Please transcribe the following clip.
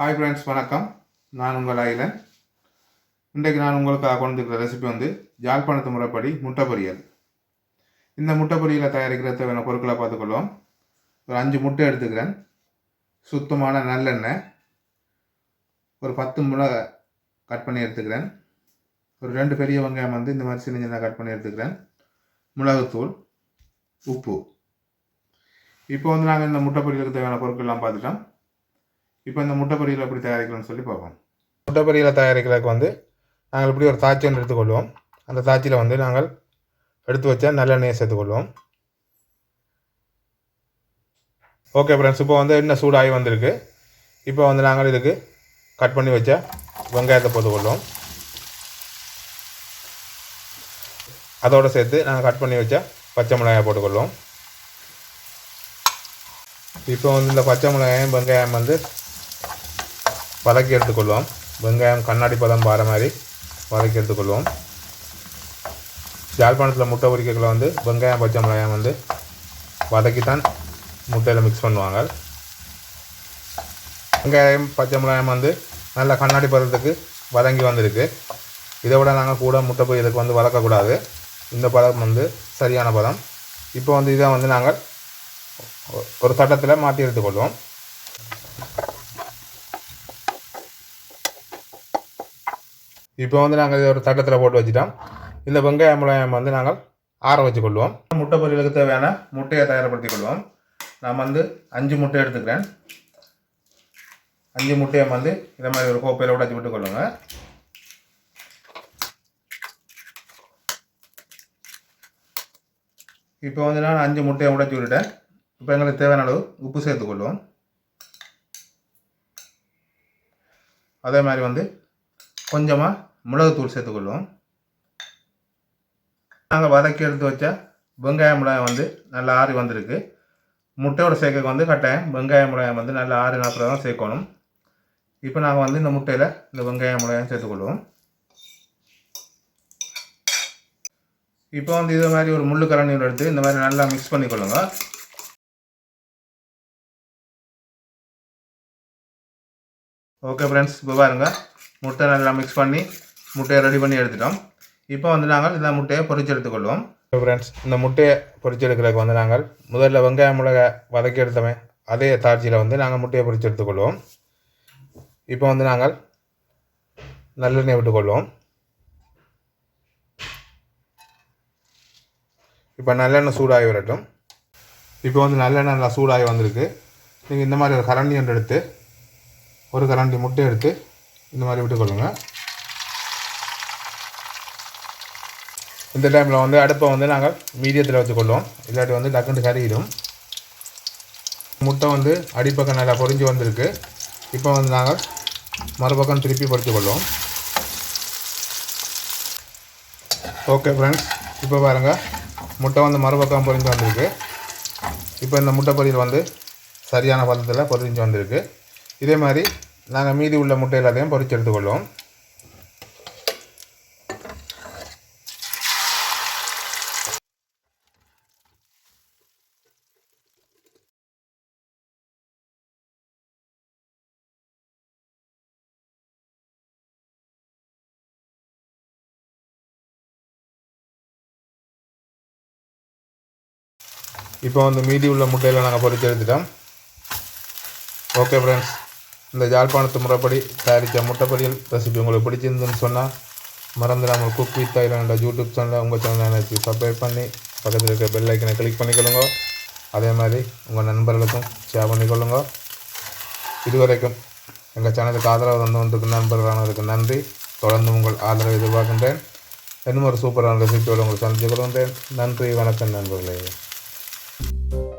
Hi friends வணக்கம். நான் உங்கள் ஐலன். இன்றைக்கு நான் உங்களுக்காக கொண்டு இருக்கிற ரெசிபி வந்து யாழ்ப்பாணத்து முறைப்படி முட்டை பொரியல் இந்த முட்டை பொரியலை தயாரிக்கிற தேவையான பொருட்களை பார்த்துக்கொள்வோம். ஒரு அஞ்சு முட்டை எடுத்துக்கிறேன். சுத்தமான நல்லெண்ணெய். ஒரு பத்து மிளகை கட் பண்ணி எடுத்துக்கிறேன். ஒரு ரெண்டு பெரிய வெங்காயம் வந்து இந்த மாதிரி சின்ன சின்ன கட் பண்ணி எடுத்துக்கிறேன். மிளகுத்தூள் உப்பு. இப்போ வந்து நாங்கள் இந்த முட்டை பொரியலுக்கு தேவையான பொருட்கள்லாம் பார்த்துட்டோம். இப்போ இந்த முட்டை பொரியல் எப்படி தயாரிக்கலாம்னு சொல்லி பார்ப்போம். முட்டை பொரியலை தயாரிக்கிறதுக்கு வந்து நாங்கள் இப்படி ஒரு தாச்சி ஒன்று எடுத்துக்கொள்வோம். அந்த தாச்சியில் வந்து நாங்கள் எடுத்து வச்ச நல்லெண்ணெயை சேர்த்துக்கொள்வோம். ஓகே ஃப்ரெண்ட்ஸ் இப்போ வந்து என்ன சூடாகி வந்திருக்கு. இப்போ வந்து நாங்கள் இதுக்கு கட் பண்ணி வச்ச வெங்காயத்தை போட்டுக்கொள்வோம். அதோடு சேர்த்து நாங்கள் கட் பண்ணி வச்ச பச்சை மிளகாயை போட்டுக்கொள்வோம். இப்போ வந்து இந்த பச்சை மிளகாயும் வெங்காயம் வந்து வதக்கி எடுத்துக்கொள்வோம். வெங்காயம் கண்ணாடி பதம் பாற மாதிரி வதக்கி எடுத்துக்கொள்வோம். ஜாழ்ப்பாணத்தில் முட்டை பொரிக்கல வந்து வெங்காயம் பச்சை மிளகாயம் வந்து வதக்கி தான் முட்டையில் மிக்ஸ் பண்ணுவாங்க. வெங்காயம் பச்சை மிளகாயம் வந்து நல்ல கண்ணாடி பதத்துக்கு வதங்கி வந்திருக்கு. இதை விட நாங்கள் கூட முட்டை பொரியலுக்கு வந்து வதக்கக்கூடாது. இந்த பதம் வந்து சரியான பதம். இப்போ வந்து இதை வந்து நாங்கள் ஒரு சட்டத்தில் மாற்றி எடுத்துக்கொள்வோம். இப்போ வந்து நாங்கள் இதை ஒரு தட்டத்தில் போட்டு வச்சுட்டோம். இந்த வெங்காய மிளகாயம் வந்து நாங்கள் ஆற வச்சு கொள்வோம் முட்டை பொரியலுக்கு தேவையான முட்டையை தயார்படுத்தி கொள்வோம். நான் வந்து அஞ்சு முட்டை எடுத்துக்கிறேன். அஞ்சு முட்டையை வந்து இதை மாதிரி ஒரு கோப்பையில் உடைச்சி விட்டு கொள்ளுங்க. இப்போ வந்து நான் அஞ்சு முட்டையை உடைச்சி விட்டுட்டேன். இப்போ எங்களுக்கு தேவையான அளவு உப்பு சேர்த்துக்கொள்வோம் அதே மாதிரி வந்து கொஞ்சமாக மிளகுத்தூள் சேர்த்துக்கொள்வோம். நாங்கள் வதக்கி எடுத்து வச்ச வெங்காய மிளகாய் வந்து நல்லா ஆறி வந்திருக்கு. முட்டையோட சேர்க்க வந்து கட்டாயம் வெங்காய மிளகாயம் வந்து நல்லா ஆறு நாற்பது தான் சேர்க்கணும். இப்போ நாங்கள் வந்து இந்த முட்டையில் இந்த வெங்காய மிளகாயம் சேர்த்துக்கொள்வோம். இப்போ வந்து இது மாதிரி ஒரு முள்ளு கரண்டி எடுத்து இந்த மாதிரி நல்லா மிக்ஸ் பண்ணிக்கொள்ளுங்க. ஓகே ஃப்ரெண்ட்ஸ் இப்போ பாருங்கள் முட்டை நல்லா மிக்ஸ் பண்ணி முட்டையை ரெடி பண்ணி எடுத்துட்டோம். இப்போ வந்து நாங்கள் இந்த முட்டையை பொரிச்சு எடுத்துக்கொள்வோம். ஃப்ரெண்ட்ஸ் இந்த முட்டையை பொரிச்சு எடுக்கிறதுக்கு வந்து நாங்கள் முதல்ல வெங்காய மிளகா வதக்கி எடுத்தோமே அதே தாட்சியில் வந்து நாங்கள் முட்டையை பொரிச்சு எடுத்துக்கொள்வோம். இப்போ வந்து நாங்கள் நல்லெண்ணெய் விட்டுக்கொள்வோம். இப்போ நல்லெண்ணெய் சூடாகி வரட்டும். இப்போ வந்து நல்லெண்ணெய் நல்லா சூடாகி வந்திருக்கு. நீங்கள் இந்த மாதிரி ஒரு கரண்டி ஒன்று எடுத்து ஒரு கரண்டி முட்டை எடுத்து இந்த மாதிரி விட்டுக்கொள்ளுங்கள் இந்த டைமில் வந்து அடுப்பை வந்து நாங்கள் மீடியத்தில் வச்சுக்கொள்வோம். இல்லாட்டி வந்து டக்குண்டு கறியிடும் முட்டை வந்து அடிப்பக்கம் நல்லா பொறிஞ்சு வந்திருக்கு. இப்போ வந்து நாங்கள் மறுபக்கம் திருப்பி பொரித்துக்கொள்வோம் ஓகே ஃப்ரெண்ட்ஸ் இப்போ பாருங்கள் முட்டை வந்து மறுபக்கம் பொரிஞ்சு வந்திருக்கு. இப்போ இந்த முட்டை பொரியல் வந்து சரியான பதத்தில் பொறிஞ்சு வந்திருக்கு. இதே மாதிரி நாங்கள் மீதி உள்ள முட்டை எல்லாத்தையும் பொறிச்சு எடுத்துக்கொள்வோம். இப்போ வந்து மீதி உள்ள முட்டையில் நாங்கள் பொறிச்சு எடுத்துட்டோம். ஓகே ஃப்ரெண்ட்ஸ் இந்த யாழ்ப்பாணத்து முறைப்படி தயாரித்த முட்டை பொரியல் ரெசிபி உங்களுக்கு பிடிச்சிருந்துன்னு சொன்னால் மறந்துடாமல் குக் வித் தாய்லாண்ட யூடியூப் சேனலில் உங்கள் சேனலை நினச்சி சப்ஸ்கிரைப் பண்ணி பக்கத்தில் இருக்க பெல் ஐக்கனை கிளிக் பண்ணிக்கொள்ளுங்க. அதே மாதிரி உங்கள் நண்பர்களுக்கும் ஷேர் பண்ணிக்கொள்ளுங்க. இதுவரைக்கும் எங்கள் சேனலுக்கு ஆதரவு தந்தவங்களுக்கு நண்பர்களானவருக்கு நன்றி. தொடர்ந்து உங்கள் ஆதரவை எதிர்பார்க்கின்றேன். இன்னும் ஒரு சூப்பரான ரெசிபியோடு உங்களை சந்தித்து கொள்கின்றேன். நன்றி வணக்கம் நண்பர்களே. you